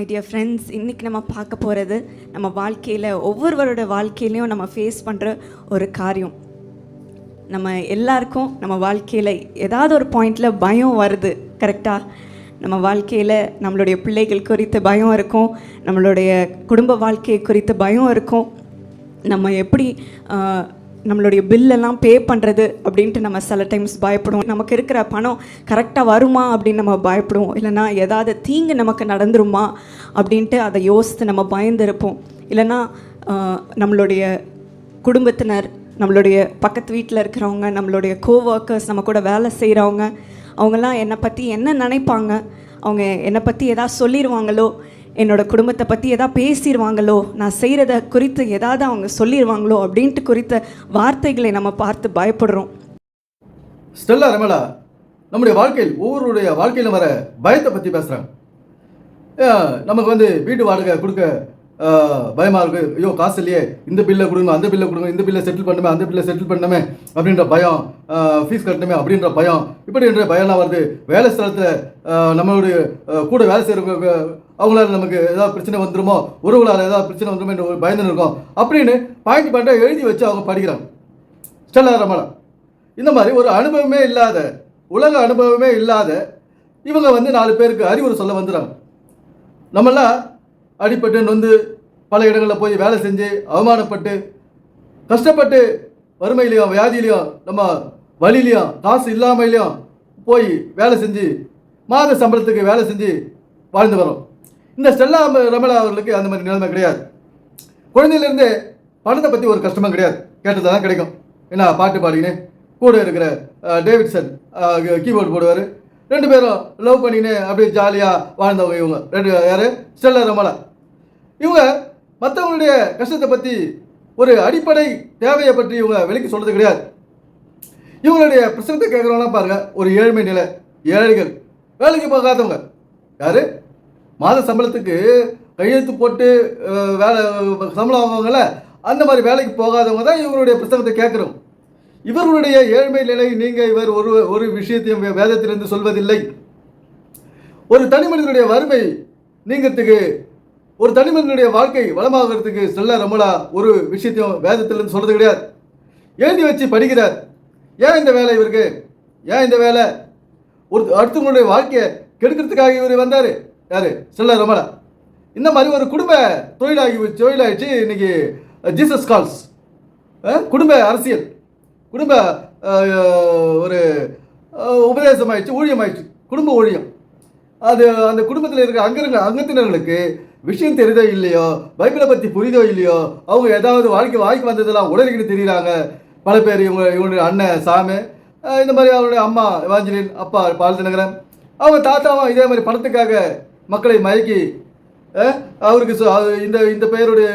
My dear friends இன்றைக்கி நம்ம பார்க்க போகிறது நம்ம வாழ்க்கையில் ஒவ்வொருவரோட வாழ்க்கையிலையும் நம்ம ஃபேஸ் பண்ணுற ஒரு காரியம். நம்ம எல்லாருக்கும் நம்ம வாழ்க்கையில் ஏதாவது ஒரு பாயிண்டில் பயம் வருது கரெக்டாக நம்ம வாழ்க்கையில் நம்மளுடைய பிள்ளைகள் குறித்த பயம் இருக்கும் நம்மளுடைய குடும்ப வாழ்க்கை குறித்த பயம் இருக்கும். நம்ம எப்படி நம்மளுடைய பில்லெல்லாம் பே பண்ணுறது அப்படின்ட்டு நம்ம சில டைம்ஸ் பயப்படுவோம். நமக்கு இருக்கிற பணம் கரெக்டாக வருமா அப்படின்னு நம்ம பயப்படுவோம். இல்லைன்னா ஏதாவது தீங்கு நமக்கு நடந்துருமா அப்படின்ட்டு அதை யோசித்து நம்ம பயந்துருப்போம். இல்லைன்னா நம்மளுடைய குடும்பத்தினர் நம்மளுடைய பக்கத்து வீட்டில் இருக்கிறவங்க நம்மளுடைய கோஒர்க்கர்ஸ் நம்ம கூட வேலை செய்கிறவங்க அவங்கெல்லாம் என்னை பற்றி என்ன நினைப்பாங்க? அவங்க என்னை பற்றி எதாவது சொல்லிடுவாங்களோ என்னோட குடும்பத்தை பற்றி எதாவது பேசிடுவாங்களோ நான் செய்கிறத குறித்து ஏதாவது அவங்க சொல்லிடுவாங்களோ அப்படின்ட்டு குறித்த வார்த்தைகளை நம்ம பார்த்து பயப்படுறோம். ஸ்டெல்லா ரமலா நம்முடைய வாழ்க்கையில் ஒவ்வொருடைய வாழ்க்கையிலும் வர பயத்தை பற்றி பேசுகிறாங்க நமக்கு வந்து வீட்டு வாடகை கொடுக்க பயமாக இருக்குது ஐயோ காசு இல்லையே. இந்த பில்லை கொடுங்க அந்த பில்லை கொடுங்க இந்த பில்லை செட்டில் பண்ணுமே அந்த பில்லை செட்டில் பண்ணமே அப்படின்ற பயம் ஃபீஸ் கட்டணுமே அப்படின்ற பயம் இப்படின்ற பயம்லாம் வருது. வேலை ஸ்தலத்தில் நம்மளுடைய கூட வேலை செய்கிறவங்க அவங்களால நமக்கு ஏதாவது பிரச்சனை வந்துருமோ? உறவுகளால் ஏதாவது பிரச்சனை வந்துருமோ என்ற ஒரு பயந்து இருக்கோம் அப்படின்னு பாயிண்ட் பாயிண்டாக எழுதி வச்சு அவங்க படிக்கிறாங்க. ஸ்டெல்லா ரமலா இந்த மாதிரி ஒரு அனுபவமே இல்லாத உலக அனுபவமே இல்லாத இவங்க வந்து நாலு பேருக்கு அறிவுரை சொல்ல வந்துடுறாங்க. நம்மெல்லாம் அடிப்பட்டு நொந்து பல இடங்களில் போய் வேலை செஞ்சு அவமானப்பட்டு கஷ்டப்பட்டு வறுமையிலையும் வியாதியிலையும் நம்ம வழியிலையும் காசு இல்லாமலையும் போய் வேலை செஞ்சு மாத சம்பளத்துக்கு வேலை செஞ்சு வாழ்ந்து வரோம் இந்த ஸ்டெல்லா ரமலா அவர்களுக்கு அந்த மாதிரி நிலைமை கிடையாது. குழந்தையிலேருந்தே பணத்தை பற்றி ஒரு கஷ்டமும் கிடையாது. கேட்டது தான் கிடைக்கும். என்ன பாட்டு பாடிக்கினே கூட இருக்கிற டேவிட்சன் கீபோர்டு போடுவார். ரெண்டு பேரும் லவ் பண்ணிக்கினே அப்படியே ஜாலியாக வாழ்ந்தவங்க இவங்க. ரெண்டு யார்? ஸ்டெல்லா ரமலா. இவங்க மற்றவங்களுடைய கஷ்டத்தை பற்றி ஒரு அடிப்படை தேவையை பற்றி இவங்க விலைக்கு சொல்கிறது கிடையாது. இவங்களுடைய பிரச்சனத்தை கேட்குறவங்களாம் பாருங்கள் ஒரு ஏழ்மை நிலை ஏழைகள் வேலைக்கு போகாதவங்க. யார்? மாத சம்பளத்துக்கு கையெழுத்து போட்டு வேலை சம்பளம் வாங்குவாங்கல்ல அந்த மாதிரி வேலைக்கு போகாதவங்க தான் இவருடைய புத்தகத்தை கேட்குறோம். இவர்களுடைய ஏழ்மை நிலை நீங்கள் இவர் ஒரு ஒரு விஷயத்தையும் வே- வேதத்திலிருந்து சொல்வதில்லை. ஒரு தனி மனிதனுடைய வறுமை நீங்கிறதுக்கு ஒரு தனி மனிதனுடைய வாழ்க்கை வளமாகிறதுக்கு செல்ல ரமலா ஒரு விஷயத்தையும் வேதத்திலிருந்து சொல்கிறது கிடையாது. எழுதி வச்சு படிக்கிறார். ஏன் இந்த வேலை இவருக்கு? ஏன் இந்த வேலை? ஒரு அடுத்தவங்களுடைய வாழ்க்கையை கெடுக்கிறதுக்காக இவர் வந்தார். யாரு? செல்ல ரமலா இந்த மாதிரி ஒரு குடும்ப தொழிலாகி தொழிலாயிடுச்சு. இன்னைக்கு ஜீசஸ் கால்ஸ் குடும்ப அரசியல். குடும்ப ஒரு அஹ், உபதேசம் ஆயிடுச்சு ஊழியம் ஆயிடுச்சு குடும்ப ஊழியம். அது அந்த குடும்பத்தில் இருக்கிற அங்கங்க அங்கத்தினர்களுக்கு விஷயம் தெரியுதோ இல்லையோ பைபிளை பற்றி புரியுதோ இல்லையோ அவங்க ஏதாவது வாழ்க்கை வாய்க்கு வந்ததெல்லாம் உடலுக்குன்னு தெரியுறாங்க. பல பேர் இவங்க இவங்களுடைய அண்ணன் சாமி இந்த மாதிரி அவருடைய அம்மா வாஞ்சலின் அப்பா பால் தினகரன் அவங்க தாத்தாவும் இதே மாதிரி பணத்துக்காக மக்களை மயக்கி அவருக்கு இந்த இந்த பெயருடைய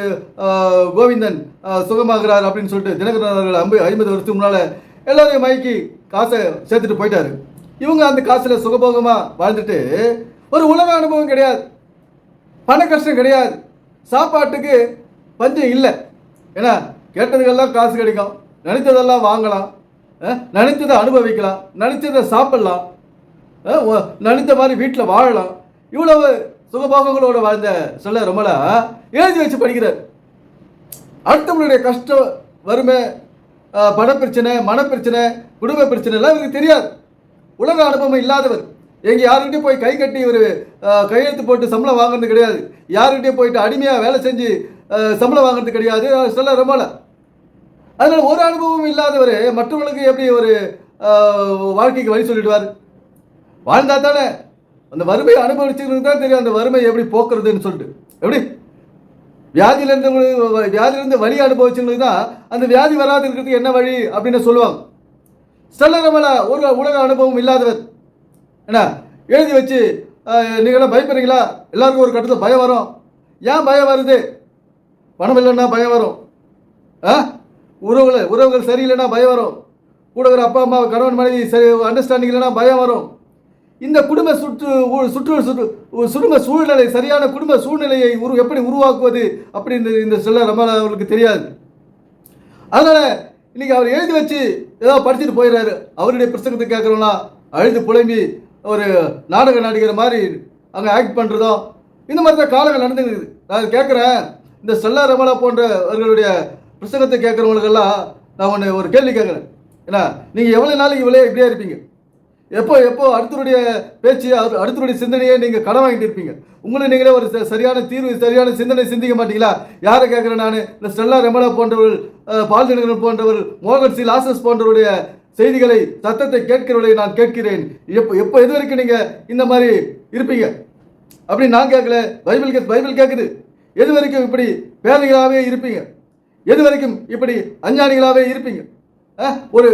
கோவிந்தன் சுகமாகிறார் அப்படின்னு சொல்லிட்டு தினகரன் அவர்கள் ஐம்பது ஐம்பது வருஷத்துக்கு முன்னால் எல்லாரையும் மயக்கி காசை சேர்த்துட்டு போயிட்டாரு. இவங்க அந்த காசில் சுகபோகமாக வாழ்ந்துட்டு ஒரு உலக அனுபவம் கிடையாது. பண கஷ்டம் கிடையாது. சாப்பாட்டுக்கு பஞ்சம் இல்லை. ஏன்னா கேட்டதுக்கெல்லாம் காசு கிடைக்கும். நினைத்ததெல்லாம் வாங்கலாம். நினைத்ததை அனுபவிக்கலாம். நினைத்ததை சாப்பிடலாம். நினைத்த மாதிரி வீட்டில் வாழலாம். இவ்வளவு சுகபோகங்களோட வாழ்ந்த சொல்ல ரொம்பலா எழுதி வச்சு படிக்கிறார். அடுத்தவங்களுடைய கஷ்டம் வறுமை பணப்பிரச்சனை மனப்பிரச்சனை குடும்ப பிரச்சனை எல்லாம் இவருக்கு தெரியாது. உலக அனுபவம் இல்லாதவர். எங்கே யாருக்கிட்டையும் போய் கை கட்டி ஒரு கையெழுத்து போட்டு சம்பளம் வாங்குறது கிடையாது. யாருக்கிட்டையும் போயிட்டு அடிமையாக வேலை செஞ்சு சம்பளம் வாங்குறது கிடையாது. சொல்ல ரொம்பல அதனால் ஒரு அனுபவம் இல்லாதவர் மற்றவங்களுக்கு எப்படி ஒரு வாழ்க்கைக்கு வழி சொல்லிடுவார்? வாழ்ந்தா தானே அந்த வறுமையை அனுபவிச்சுக்கிறது தான் தெரியும் அந்த வறுமையை எப்படி போக்குறதுன்னு சொல்லிட்டு. எப்படி? வியாதியில இருந்தவங்களுக்கு வியாதியிலிருந்து வழி அனுபவிச்சவங்களுக்கு தான் அந்த வியாதி வராது இருக்கிறதுக்கு என்ன வழி அப்படின்னு சொல்லுவாங்க. ஸ்டெல்லரமல ஒரு உலக அனுபவம் இல்லாதவர். என்ன? எழுதி வச்சு நீங்களாம் பயப்படுறீங்களா? எல்லாருக்கும் ஒரு கட்டத்தில் பயம் வரும். ஏன் பயம் வருது? பணம் இல்லைன்னா பயம் வரும். ஆ? உறவுகள் உறவுகள் சரியில்லைன்னா பயம் வரும். கூட அப்பா அம்மா கணவன் மனைவி சரி அண்டர்ஸ்டாண்டிங் இல்லைன்னா பயம் வரும். இந்த குடும்ப சுற்று சுற்று சுற்று குடும்ப சூழ்நிலை சரியான குடும்ப சூழ்நிலையை உரு எப்படி உருவாக்குவது அப்படின்னு இந்த சில ரொம்ப அவர்களுக்கு தெரியாது. அதனால் இன்னைக்கு அவர் எழுதி வச்சு ஏதோ படிச்சுட்டு போயிடுறாரு அவருடைய பிரசங்கத்தை கேட்குறோம்னா அழுது புலம்பி ஒரு நாடக நடிகர் மாதிரி அங்கே ஆக்ட் பண்ணுறதோ இந்த மாதிரி தான் காலங்கள் நடந்துருக்குது நான் கேட்குறேன். இந்த செல்லா ரமலா போன்றவர்களுடைய புஸ்தகத்தை கேட்குறவங்களுக்கெல்லாம் நான் ஒன்று ஒரு கேள்வி கேட்குறேன். ஏன்னா நீங்கள் எவ்வளோ நாளைக்கு இவ்வளோ இப்படியே இருப்பீங்க? எப்போ எப்போ அடுத்தருடைய பேச்சு அடுத்தருடைய சிந்தனையை நீங்கள் கடன் வாங்கிட்டு இருப்பீங்க? உங்களை நீங்களே ஒரு ச- சரியான தீர்வு சரியான சிந்தனை சிந்திக்க மாட்டீங்களா? யாரை கேட்குறேன் நான்? இந்த ஸ்டெல்லா ரெமலா போன்றவர்கள் அஹ், பால் தினகரன் மோகன் சி. லாசஸ் போன்றவருடைய செய்திகளை சத்தத்தை கேட்கிறவர்களை நான் கேட்கிறேன். எப்போ எப்போ எது வரைக்கும் நீங்கள் இந்த மாதிரி இருப்பீங்க? அப்படி நான் கேட்கல. பைபிள் கே பைபிள் கேட்குது. எது வரைக்கும் இப்படி பேதைகளாகவே இருப்பீங்க? எது வரைக்கும் இப்படி அஞ்ஞானிகளாகவே இருப்பீங்க? ஒரு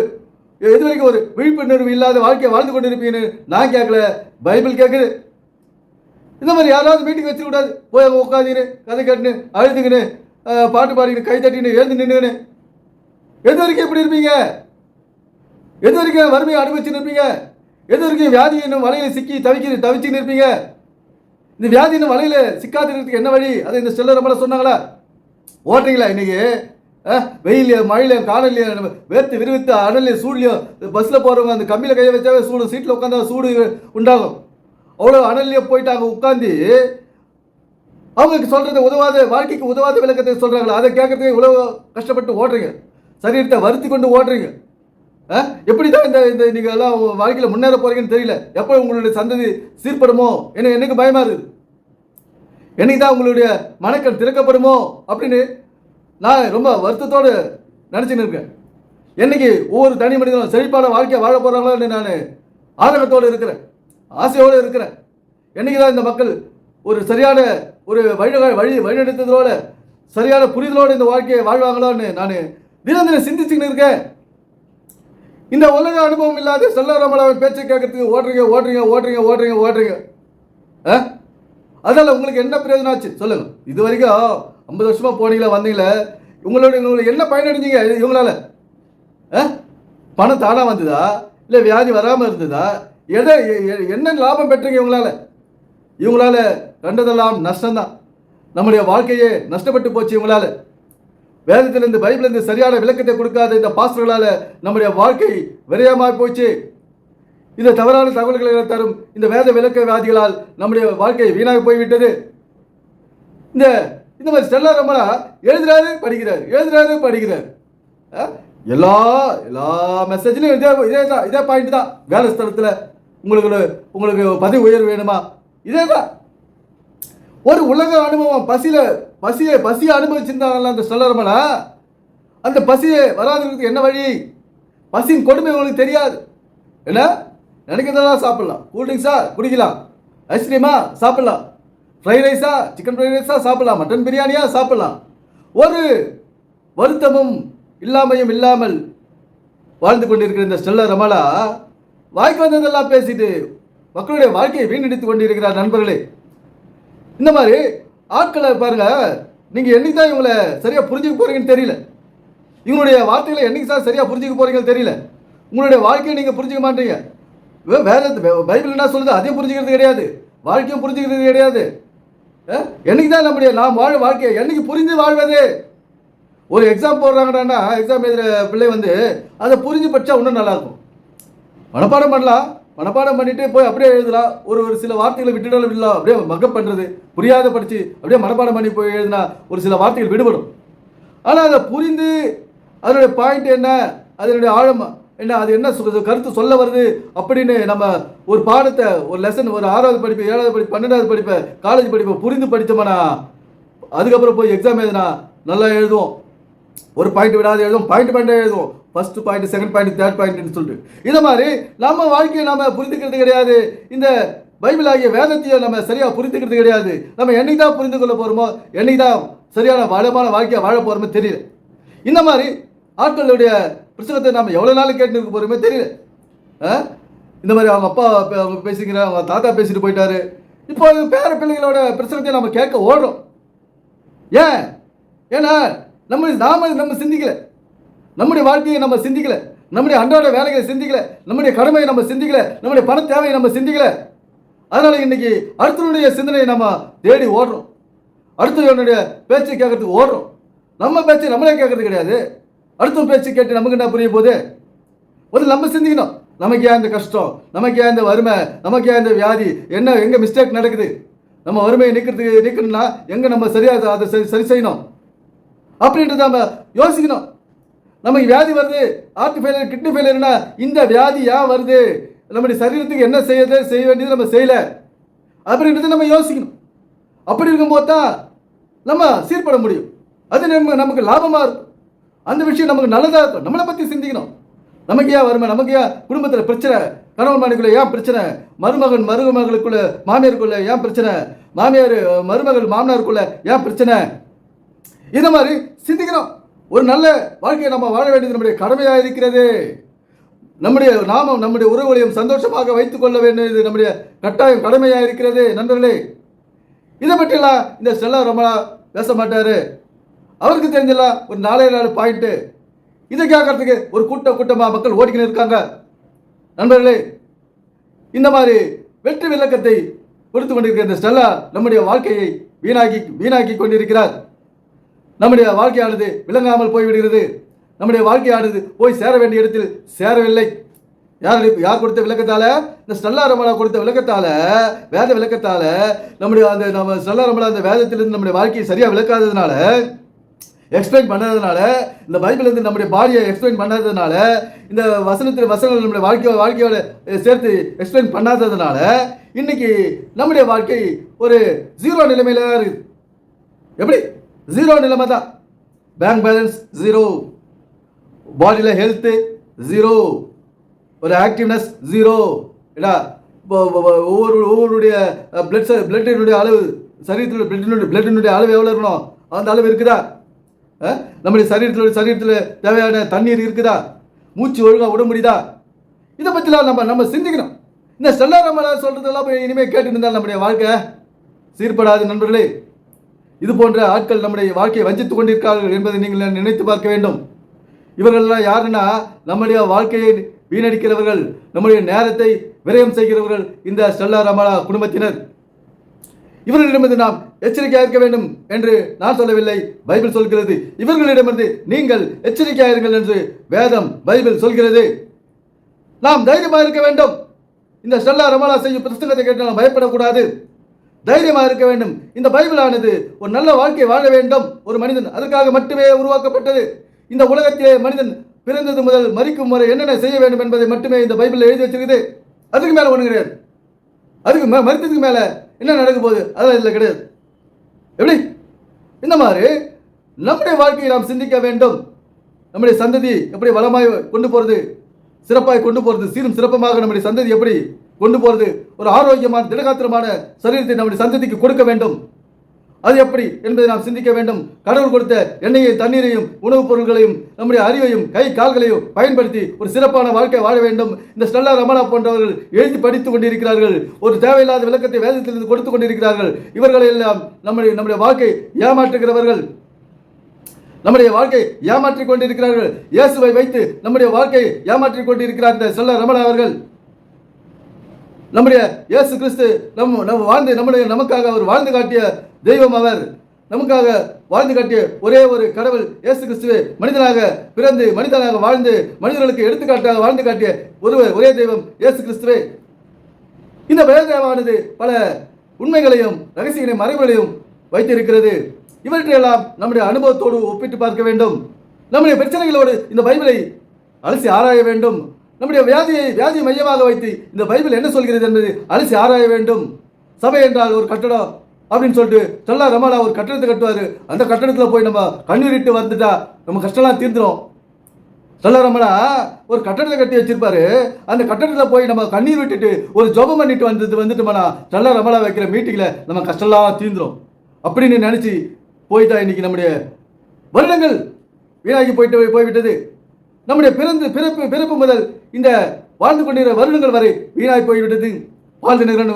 எது வரைக்கும் ஒரு விழிப்புணர்வு இல்லாத வாழ்க்கையை வாழ்ந்து கொண்டு இருப்பீங்கன்னு நான் கேட்கல. பைபிள் கேட்குது இந்த மாதிரி யாராவது மீட்டிங் வச்சுக்கூடாது போய் அங்கே உட்காந்துக்கின்னு கதை கேட்டுன்னு அழுதுங்கன்னு பாட்டு பாடிக்கின்னு கை தட்டின்னு எழுந்து நின்றுன்னு எது வரைக்கும் இப்படி இருப்பீங்க? எது வரைக்கும் வறுமையை அனுபவிச்சுன்னு இருப்பீங்க. எது வரைக்கும் வியாதி இன்னும் வலையில் சிக்கி தவிக்க தவிச்சுன்னு இருப்பீங்க. இந்த வியாதி இன்னும் வலையில் சிக்காதிருக்கிறதுக்கு என்ன வழி? அதை இந்த செல்ல ரொம்ப சொன்னாங்களா? ஓட்டுறீங்களா இன்னைக்கு? வெயிலையும் மழையிலையும் காலையிலையும் நம்ம வேர்த்து விரிவித்து அனலையும் சூடுலையும் பஸ்ஸில் போகிறவங்க அந்த கம்மியில் கையை வச்சாவே சூடு சீட்டில் உட்காந்தா சூடு உண்டாகும். அவ்வளோ அனல்லையே போயிட்டாங்க உட்காந்து அவங்களுக்கு சொல்கிறது உதவாத வாழ்க்கைக்கு உதவாத விளக்கத்தை சொல்கிறாங்களா அதை கேட்குறதுக்கு இவ்வளோ கஷ்டப்பட்டு ஓடுறீங்க. சரீரத்தை வருத்தி கொண்டு ஓடுறீங்க. ஆ? எப்படி தான் இந்த இந்த நீங்கள் எல்லாம் வாழ்க்கையில் முன்னேற போகிறீங்கன்னு தெரியல. எப்போ உங்களுடைய சந்ததி சீர்படுமோ? என்ன எனக்கு பயமாக இருக்குது என்னைக்கு தான் உங்களுடைய மனக்கண் திறக்கப்படுமோ? அப்படின்னு நான் ரொம்ப வருத்தத்தோடு நினச்சின்னு இருக்கேன். என்னைக்கு ஒவ்வொரு தனி மனிதனும் செழிப்பான வாழ்க்கையை வாழ போகிறாங்களோன்னு நான் ஆதங்கத்தோடு இருக்கிறேன். ஆசையோடு இருக்கிறேன். என்னைக்கு தான் இந்த மக்கள் ஒரு சரியான ஒரு வழி வழி வழிநடத்துதலோட சரியான புரிதலோடு இந்த வாழ்க்கையை வாழ்வாங்களோன்னு நான் தினம் தினம் சிந்திச்சுக்கின்னு இருக்கேன். இந்த உலக அனுபவம் இல்லாத செல்லரமலாவின் பேச்சை கேட்கறதுக்கு ஓடுறீங்க ஓடுறீங்க ஓடுறீங்க ஓடுறீங்க ஓடுறீங்க. ஆ? அதனால உங்களுக்கு என்ன பிரயோஜனம் ஆச்சு? சொல்லுங்கள் இது வரைக்கும் ஐம்பது வருஷமாக போனீங்களா வந்தீங்களே? உங்களோட உங்களுக்கு என்ன பயனடைஞ்சீங்க? இவங்களால. ஆ? பணம் தானாக வந்ததா? இல்லை வியாதி வராமல் இருந்ததா? எதை என்ன லாபம் பெற்றீங்க இவங்களால? இவங்களால கண்டதெல்லாம் நஷ்டம்தான். நம்முடைய வாழ்க்கையே நஷ்டப்பட்டு போச்சு இவங்களால. வேதத்திலிருந்து பைபிளிலிருந்து சரியான விளக்கத்தை கொடுக்காத இந்த பாஸ்டர்களால் நம்முடைய வாழ்க்கை விரயமாக போச்சு. இந்த தவறான தகவல்களை தரும் இந்த வேத விளக்க வியாதிகளால் நம்முடைய வாழ்க்கை வீணாக போய்விட்டது. இந்த இந்த மாதிரி ஸ்டெல்லா ரமணா எழுதுறாரு படிக்கிறாரு எழுதுறாரு படிக்கிறாரு. ஆ? எல்லா எல்லா மெசேஜ்லையும் இதே இதே தான் இதே பாயிண்ட் தான். வேலை ஸ்தலத்தில் உங்களுக்கு உங்களுக்கு பதவி உயர்வு வேணுமா? இதே தான். ஒரு உலக அனுபவம் பசியில் பசியை பசியை அனுபவிச்சிருந்தாங்கல்ல அந்த ஸ்டெல்லரமனா அந்த பசியை வராதுக்கு என்ன வழி? பசியின் கொடுமை உங்களுக்கு தெரியாது. என்ன? நினைக்கிறதெல்லாம் சாப்பிடலாம். கூல்ட்ரிங்க்ஸா குடிக்கலாம். ஐஸ்கிரீமா சாப்பிடலாம். ஃப்ரைட் ரைஸா சிக்கன் ஃப்ரைட் ரைஸா சாப்பிடலாம். மட்டன் பிரியாணியாக சாப்பிடலாம். ஒரு வருத்தமும் இல்லாமையும் இல்லாமல் வாழ்ந்து கொண்டிருக்கிற இந்த ஸ்டெல்லா ரமலா வாய்க்கு வந்ததெல்லாம் பேசிட்டு மக்களுடைய வாழ்க்கையை வீணடித்து கொண்டிருக்கிறார் நண்பர்களே. இந்த மாதிரி ஆட்களை பாருங்க நீங்க என்னைக்கு தான் இவங்களை சரியா புரிஞ்சுக்க போறீங்கன்னு தெரியல. இவங்களுடைய வார்த்தைகளை என்னைக்கு தான் சரியா புரிஞ்சுக்க போறீங்கன்னு தெரியல. உங்களுடைய வாழ்க்கையை நீங்க புரிஞ்சுக்க மாட்டீங்க. வே- வேற பைபிள் என்ன சொல்லுது? அதையும் புரிஞ்சுக்கிறது கிடையாது. வாழ்க்கையும் புரிஞ்சுக்கிறது கிடையாது. என்னைக்கு தான் நம்முடைய நாம் வாழ வாழ்க்கையை என்னைக்கு புரிந்து வாழ்வது? ஒரு எக்ஸாம் போடுறாங்கடான்னா எக்ஸாம் எழுதுற பிள்ளை வந்து அதை புரிஞ்சு படித்தா இன்னும் நல்லாயிருக்கும். மனப்பாடம் பண்ணலாம் மனப்பாடம் பண்ணிட்டு போய் அப்படியே எழுதலாம். ஒரு ஒரு சில வார்த்தைகளை விட்டுடலாம் விடலாம். அப்படியே மக்கப் பண்ணுறது புரியாத படித்து அப்படியே மனப்பாடம் பண்ணி போய் எழுதினா ஒரு சில வார்த்தைகள் விடுபடும். ஆனால் அதை புரிந்து அதனுடைய பாயிண்ட் என்ன? அதனுடைய ஆழம் என்ன அது என்ன கருத்து சொல்ல வருது? அப்படின்னு நம்ம ஒரு பாடத்தை ஒரு லெசன் ஒரு ஆறாவது படிப்பு ஏழாவது படிப்பு பன்னெண்டாவது படிப்பை காலேஜ் படிப்பை புரிந்து படித்தோம்னா அதுக்கப்புறம் போய் எக்ஸாம் எழுதுனா நல்லா எழுதுவோம். ஒரு பாயிண்ட் விடாது எழுதுவோம் பாயிண்ட் பாயிண்டாக எழுதுவோம். First point second point third பாயிண்ட்னு சொல்லிட்டு. இதை மாதிரி நம்ம வாழ்க்கையை நாம் புரிந்துக்கிறது கிடையாது. இந்த பைபிள் ஆகிய வேதத்தையே நம்ம சரியாக புரிந்துக்கிறது கிடையாது. நம்ம என்னைக்கு தான் புரிந்து கொள்ள போகிறோமோ என்னைக்கு தான் சரியான வளமான வாழ்க்கையை வாழ போகிறோமோ தெரியல. இந்த மாதிரி ஆட்களுடைய புத்தகத்தை நம்ம எவ்வளோ நாள் கேட்டு இருக்க போறோமே தெரியல. ஆ? இந்த மாதிரி அவங்க அப்பா அவங்க பேசிக்கிற அவங்க தாத்தா பேசிட்டு போயிட்டாரு. இப்போ பேர பிள்ளைகளோட பிரச்சனத்தை நம்ம கேட்க ஓடுறோம். ஏன்? ஏன்னா நம்ம நாம நம்ம சிந்திக்கல. நம்முடைய வாழ்க்கையை நம்ம சிந்திக்கல. நம்முடைய அன்றாட வேலைகளை சிந்திக்கல. நம்முடைய கடமையை நம்ம சிந்திக்கல. நம்முடைய பண தேவையை நம்ம சிந்திக்கல. அதனால இன்னைக்கு அடுத்தவனுடைய சிந்தனையை நம்ம தேடி ஓடுறோம். அடுத்தவனுடைய பேச்சை கேட்கறதுக்கு ஓடுறோம். நம்ம பேச்சை நம்மளே கேட்கறது கிடையாது. அடுத்த பேச்சு கேட்டு நமக்கு என்ன புரிய போகுது? முதல்ல நம்ம சிந்திக்கணும். நமக்கு ஏன் இந்த கஷ்டம்? நமக்கு ஏன் இந்த வறுமை? நமக்கு ஏன் இந்த வியாதி? என்ன எங்கே மிஸ்டேக் நடக்குது? நம்ம வறுமையை நிற்கிறதுக்கு நிற்கணும்னா எங்கே நம்ம சரியாக அதை சரி சரி செய்யணும்? அப்படின்றத நம்ம யோசிக்கணும். நமக்கு வியாதி வருது. ஹார்ட் ஃபெயிலியர் கிட்னி ஃபெயிலியர்னா இந்த வியாதி ஏன் வருது? நம்முடைய சரீரத்துக்கு என்ன செய்யறது? செய்ய வேண்டியது நம்ம செய்யலை. அப்படின்றத நம்ம யோசிக்கணும். அப்படி இருக்கும்போது தான் நம்ம சீர்பட முடியும். அது நம்ம நமக்கு லாபமாக இருக்கும். அந்த விஷயம் நமக்கு நல்லதாக இருக்கும். நம்மளை பற்றி சிந்திக்கணும். நமக்கு ஏன் வறுமை? நமக்கு ஏன் குடும்பத்தில் பிரச்சனை? கணவன் மனைவிக்குள்ள ஏன் பிரச்சனை? மருமகன் மருமகளுக்குள்ள மாமியாருக்குள்ள ஏன் பிரச்சனை? மாமியார் மருமகள் மாமனாருக்குள்ள ஏன் பிரச்சனை? இந்த மாதிரி சிந்திக்கணும். ஒரு நல்ல வாழ்க்கையை நம்ம வாழ வேண்டியது நம்முடைய கடமையாக இருக்கிறது. நம்முடைய நாமம் நம்முடைய உறவுகளையும் சந்தோஷமாக வைத்துக் கொள்ள வேண்டியது நம்முடைய கட்டாயம் கடமையாக இருக்கிறது. நண்பர்களே இதை பற்றியெல்லாம் இந்த ஸ்டெல்லா ரொம்ப பேச மாட்டாரு. அவருக்கு தெரிஞ்சல ஒரு நாலே நாலு பாயிண்ட்டு இதை கேட்கறதுக்கு ஒரு கூட்ட கூட்டமாக மக்கள் ஓடிக்கின்னு இருக்காங்க. நண்பர்களே இந்த மாதிரி வெற்றி விளக்கத்தை கொடுத்து கொண்டிருக்கிற இந்த ஸ்டெல்லா நம்முடைய வாழ்க்கையை வீணாக்கி வீணாக்கி கொண்டிருக்கிறார். நம்முடைய வாழ்க்கையானது விளங்காமல் போய்விடுகிறது. நம்முடைய வாழ்க்கையானது போய் சேர வேண்டிய இடத்தில் சேரவில்லை. யார் யார் கொடுத்த விளக்கத்தால்? இந்த ஸ்டெல்லா ரமலா கொடுத்த விளக்கத்தால் வேத விளக்கத்தால் நம்முடைய அந்த நம்ம ஸ்டெல்லா ரமலா அந்த வேதத்திலிருந்து நம்முடைய வாழ்க்கையை சரியாக விளக்காததுனால எக்ஸ்பிளைன் பண்ணாததுனால இந்த பைபிள் வந்து நம்முடைய பாடியை எக்ஸ்பிளைன் பண்ணாததுனால இந்த வசனத்தில் வசனங்கள் நம்முடைய வாழ்க்கையோட வாழ்க்கையோட சேர்த்து எக்ஸ்பிளைன் பண்ணாததுனால இன்னைக்கு நம்முடைய வாழ்க்கை ஒரு ஜீரோ நிலைமையில தான் இருக்குது எப்படி? ஜீரோ நிலைமை தான். பேங்க் பேலன்ஸ் ஜீரோ பாடியில் ஹெல்த்து ஜீரோ ஒரு ஆக்டிவ்னஸ் ஜீரோ ஏடா இப்போ ஒவ்வொரு ஒவ்வொருடைய பிளட் பிளட்டினுடைய அளவு சரீரத்தில் பிளட்டினுடைய பிளட்டினுடைய அளவு எவ்வளோ இருக்கணும்? அந்த அளவு இருக்குதா? நம்முடைய சரீரத்தில் சரீரத்தில் தேவையான தண்ணீர் இருக்குதா? மூச்சு ஒழுங்காக விட முடியுதா? இதை பற்றிலாம் நம்ம நம்ம சிந்திக்கணும். இந்த ஸ்டெல்லா நம்ம சொல்கிறதெல்லாம் போய் இனிமேல் கேட்டு இருந்தால் நம்முடைய வாழ்க்கை சீர்படாது நண்பர்களே. இது போன்ற ஆட்கள் நம்முடைய வாழ்க்கையை வஞ்சித்துக் கொண்டிருக்கிறார்கள் என்பதை நீங்கள் நினைத்து பார்க்க வேண்டும். இவர்கள்லாம் யாருன்னா நம்முடைய வாழ்க்கையை வீணடிக்கிறவர்கள் நம்முடைய நேரத்தை விரயம் செய்கிறவர்கள் இந்த ஸ்டெல்லா ரமலா குடும்பத்தினர். இவர்களிடமிருந்து நாம் எச்சரிக்கையாக இருக்க வேண்டும் என்று நான் சொல்லவில்லை. பைபிள் சொல்கிறது இவர்களிடமிருந்து நீங்கள் எச்சரிக்கையாக இருங்கள் என்று வேதம் பைபிள் சொல்கிறது. நாம் தைரியமாக இருக்க வேண்டும். இந்த ஸ்டெல்லா ரமலா செய்யும் புத்தகத்தை கேட்டு நாம் பயப்படக்கூடாது. தைரியமாக இருக்க வேண்டும். இந்த பைபிளானது ஒரு நல்ல வாழ்க்கை வாழ வேண்டும். ஒரு மனிதன் அதற்காக மட்டுமே உருவாக்கப்பட்டது. இந்த உலகத்திலே மனிதன் பிறந்தது முதல் மறிக்கும் முறை என்னென்ன செய்ய வேண்டும் என்பதை மட்டுமே இந்த பைபிளில் எழுதி வச்சிருக்குது. அதுக்கு மேலே ஒன்று கிடையாது அதுக்கு மே மேலே என்ன நடக்க போகுது? அதெல்லாம் இதில் கிடையாது. எப்படி? இந்த மாதிரி நம்முடைய வாழ்க்கையை நாம் சிந்திக்க வேண்டும். நம்முடைய சந்ததி எப்படி வளமாய் கொண்டு போகிறது சிறப்பாக கொண்டு போகிறது சீரும் சிறப்பமாக நம்முடைய சந்ததி எப்படி கொண்டு போகிறது ஒரு ஆரோக்கியமான திடகாத்திரமான சரீரத்தை நம்முடைய சந்ததிக்கு கொடுக்க வேண்டும். அது எப்படி என்பதை நாம் சிந்திக்க வேண்டும். கடவுள் கொடுத்த எண்ணெயை தண்ணீரையும் உணவுப் பொருட்களையும் நம்முடைய அறிவையும் கை கால்களையும் பயன்படுத்தி ஒரு சிறப்பான வாழ்க்கை வாழ வேண்டும். இந்த ஸ்டெல்லா ரமணா போன்றவர்கள் எழுதி படித்துக் கொண்டிருக்கிறார்கள். ஒரு தேவையில்லாத விளக்கத்தை வேதத்திலிருந்து கொடுத்து கொண்டிருக்கிறார்கள். இவர்களை எல்லாம் நம்முடைய நம்முடைய வாழ்க்கை ஏமாற்றுகிறவர்கள். நம்முடைய வாழ்க்கை ஏமாற்றிக் கொண்டிருக்கிறார்கள். இயேசுவை வைத்து நம்முடைய வாழ்க்கையை ஏமாற்றிக் கொண்டிருக்கிறார் இந்த செல்ல ரமணா அவர்கள். நம்முடைய இயேசு கிறிஸ்து நம்ம நம்ம வாழ்ந்து நம்முடைய நமக்காக அவர் வாழ்ந்து காட்டிய தெய்வம் அவர். நமக்காக வாழ்ந்து காட்டிய ஒரே ஒரு கடவுள் இயேசு கிறிஸ்துவே மனிதனாக பிறந்து மனிதனாக வாழ்ந்து மனிதர்களுக்கு எடுத்துக்காட்டாக வாழ்ந்து காட்டிய ஒருவர் ஒரே தெய்வம் இயேசு கிறிஸ்துவே. இந்த வேதமானது பல உண்மைகளையும் ரகசியங்களையும் மறைவுகளையும் வைத்திருக்கிறது. இவற்றையெல்லாம் நம்முடைய அனுபவத்தோடு ஒப்பிட்டு பார்க்க வேண்டும். நம்முடைய பிரச்சனைகளோடு இந்த பைபிளை அலசி ஆராய வேண்டும். நம்முடைய வியாதியை வியாதி மையமாக வைத்து இந்த பைபிள் என்ன சொல்கிறது என்பது அலசி ஆராய வேண்டும். சபை என்றால் ஒரு கட்டடம் அப்படின்னு சொல்லிட்டு சொல்லா ரமாலா ஒரு கட்டடத்தை கட்டுவார். அந்த கட்டடத்தில் போய் நம்ம கண்ணீரிட்டு வந்துட்டா நம்ம கஷ்டம்லாம் தீர்ந்துடும் சொல்லரமணா ஒரு கட்டடத்தை கட்டி வச்சிருப்பாரு. அந்த கட்டடத்தில் போய் நம்ம கண்ணீர் விட்டுட்டு ஒரு ஜெபம் பண்ணிட்டு வந்தது வந்துட்டோம்னா நல்ல ரமலா வைக்கிற மீட்டிங்கில் நம்ம கஷ்டம்லாம் தீர்ந்துடும் அப்படின்னு நினச்சி போயிட்டா இன்னைக்கு நம்முடைய வருடங்கள் வீணாகி போயிட்டு போய்விட்டது. நம்முடைய பிறந்து பிறப்பு பிறப்பு முதல் இந்த வாழ்ந்து கொண்டிருக்கிற வருடங்கள் வரை வீணாகி போய்விட்டது. பால் தினகரன்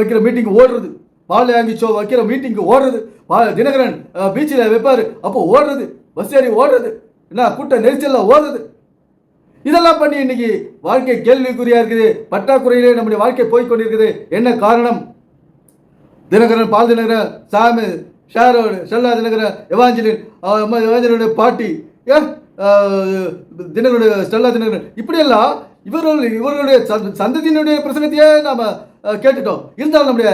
வைக்கிற மீட்டிங் ஓடுறது. பால் ஆங்கி வைக்கிற மீட்டிங்கு ஓடுறது. பால் தினகரன் பீச்சில் வைப்பார். அப்போ ஓடுறது. பஸ் ஏறி ஓடுறது. என்ன கூட்ட நெரிசலில் ஓடுறது. இதெல்லாம் பண்ணி இன்னைக்கு வாழ்க்கை கேள்விக்குறியா இருக்குது. பற்றாக்குறையிலே நம்முடைய வாழ்க்கை போய் கொண்டிருக்குது என்ன காரணம்? தினகரன் பால் தினகரன் சாமி ஷாரோடு ஷெல்லா தினகரன் எவாஞ்சலின் எவாஞ்சலினுடைய பாட்டி. ஏன்? தினகரனுடைய ஸ்டெல்லா தினகரன். இப்படியெல்லாம் இவர்கள் இவர்களுடைய சந்ததியினுடைய பிரசங்கத்தையே நாம் கேட்டுட்டோம். இருந்தாலும் நம்முடைய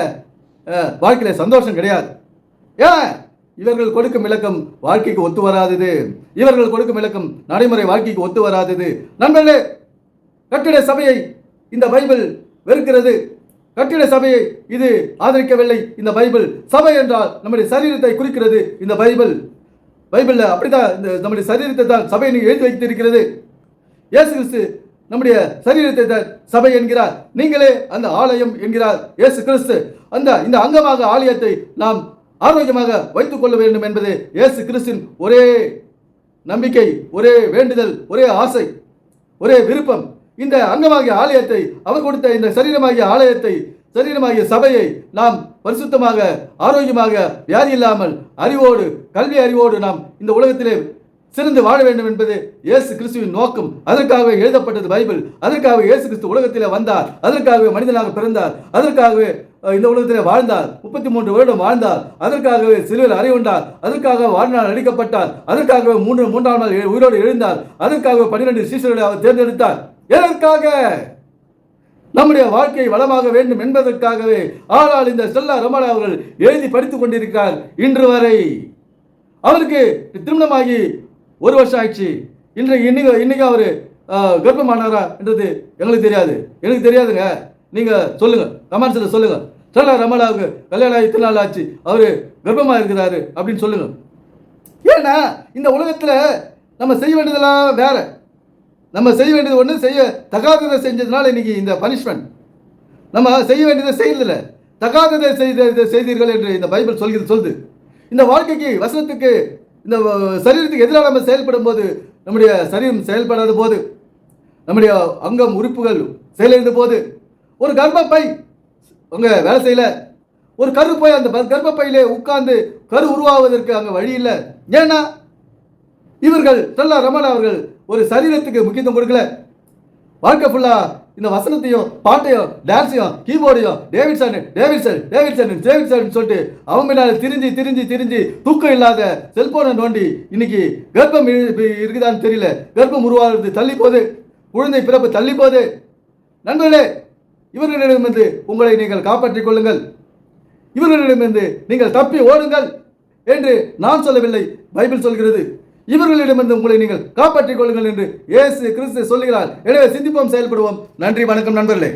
வாழ்க்கையில் சந்தோஷம் கிடையாது. ஏன் இவர்கள் கொடுக்கும் இலக்கம் வாழ்க்கைக்கு ஒத்து வராதது. இவர்கள் கொடுக்கும் இலக்கம் நடைமுறை வாழ்க்கைக்கு ஒத்து வராதது. நண்பர்களே கட்டிட சபையை இந்த பைபிள் வெறுக்கிறது. கட்டிட சபையை இது ஆதரிக்கவில்லை. இந்த பைபிள் சபை என்றால் நம்முடைய சரீரத்தை குறிக்கிறது. இந்த பைபிள் பைபிளில் அப்படிதான் இந்த நம்முடைய சரீரத்தை தான் சபை எழுதி வைத்திருக்கிறது. இயேசு கிறிஸ்து நம்முடைய சரீரத்தை தான் சபை என்கிறார். நீங்களே அந்த ஆலயம் என்கிறார். இயேசு கிறிஸ்து அந்த இந்த அங்கமாக ஆலயத்தை நாம் ஆரோக்கியமாக வைத்துக் கொள்ள வேண்டும் என்பது இயேசு கிறிஸ்தின் ஒரே நம்பிக்கை ஒரே வேண்டுதல் ஒரே ஆசை ஒரே விருப்பம். இந்த அங்கமாகிய ஆலயத்தை அவர் கொடுத்த இந்த சரீரமாகிய ஆலயத்தை சரீரமாகிய சபையை நாம் பரிசுத்தமாக ஆரோக்கியமாக வியாதி இல்லாமல் அறிவோடு கல்வி அறிவோடு நாம் இந்த உலகத்திலே சிறந்து வாழ வேண்டும் என்பது இயேசு கிறிஸ்துவின் நோக்கம். அதற்காகவே எழுதப்பட்டது பைபிள். அதற்காகவே இயேசு கிறிஸ்து உலகத்திலே வந்தார். அதற்காகவே மனிதனாக பிறந்தார். அதற்காகவே இந்த உலகத்திலே வாழ்ந்தார். முப்பத்தி மூன்று வருடம் வாழ்ந்தார். அதற்காகவே சிலுவையில் அறிவுண்டார் அதற்காக வாழ்நாள் அடிக்கப்பட்டார். அதற்காகவே மூன்று மூன்றாம் நாள் உயிரோடு எழுந்தார். அதற்காகவே பன்னிரண்டு சீசர்களை அவர் தேர்ந்தெடுத்தார். எதற்காக? நம்முடைய வாழ்க்கை வளமாக வேண்டும் என்பதற்காகவே ஆனால் இந்த செல்லா ரமணா அவர்கள் எழுதி படித்துக் கொண்டிருக்கிறார். இன்று வரை அவருக்கு திருமணமாகி ஒரு வருஷம் ஆயிடுச்சு. இன்றைக்கு இன்னைக்கு இன்னைக்கு அவர் கர்ப்பமானாரா என்றது எங்களுக்கு தெரியாது. எனக்கு தெரியாதுங்க. நீங்க சொல்லுங்க. கமெண்ட்ஸில் சொல்லுங்க. செல்லா ரமணாவுக்கு கல்யாணம் ஆகி இத்தனை நாள் ஆச்சு. அவர் கர்ப்பமாக இருக்கிறாரு அப்படின்னு சொல்லுங்க. ஏன்னா இந்த உலகத்தில் நம்ம செய்ய வேண்டியதெல்லாம் வேற. நம்ம செய்ய வேண்டியது ஒன்று செய்ய தகாததை செஞ்சதுனால இன்றைக்கி இந்த பனிஷ்மெண்ட் நம்ம செய்ய வேண்டியதை செய்யல தகாததை செய்த செய்தீர்கள் என்று இந்த பைபிள் சொல்கிறது சொல்லுது. இந்த வாழ்க்கைக்கு வசனத்துக்கு இந்த சரீரத்துக்கு எதிராக நம்ம செயல்படும் போது நம்முடைய சரீரம் செயல்படாத போது நம்முடைய அங்கம் உறுப்புகள் செயலிழந்த போது ஒரு கர்ப்பப்பை உங்கள் வேலை செய்யல. ஒரு கரு போய் அந்த ப- கர்ப்பப்பையிலே உட்கார்ந்து கரு உருவாவதற்கு அங்கே வழி இல்லை. ஏன்னா இவர்கள் ஸ்டெல்லா ரமணா அவர்கள் ஒரு சரீரத்துக்கு முக்கியத்துவம் கொடுக்கல. வாழ்க்கை ஃபுல்லா இந்த வசனத்தையும் பாட்டையும் டான்ஸையும் கீபோர்டையும் டேவிட்சன் டேவிட்சன் டேவிட்சன் டேவிட்சன் சொல்லிட்டு அவங்க பின்னால திரிஞ்சு திரிஞ்சு திரிஞ்சு தூக்கம் இல்லாத செல்போனை நோண்டி இன்னைக்கு கர்ப்பம் இருக்குதான்னு தெரியல. கர்ப்பம் உருவாகிறது தள்ளி போகுது குழந்தை பிறப்பு தள்ளி போகுது நண்பர்களே இவர்களிடமிருந்து உங்களை நீங்கள் காப்பாற்றிக் கொள்ளுங்கள். இவர்களிடமிருந்து நீங்கள் தப்பி ஓடுங்கள் என்று நான் சொல்லவில்லை. பைபிள் சொல்கிறது. இவர்களிடமிருந்து உங்களை நீங்கள் காப்பாற்றிக் கொள்ளுங்கள் என்று இயேசு கிறிஸ்து சொல்லுகிறார். எனவே சிந்திப்போம் செயல்படுவோம். நன்றி வணக்கம் நண்பர்களே.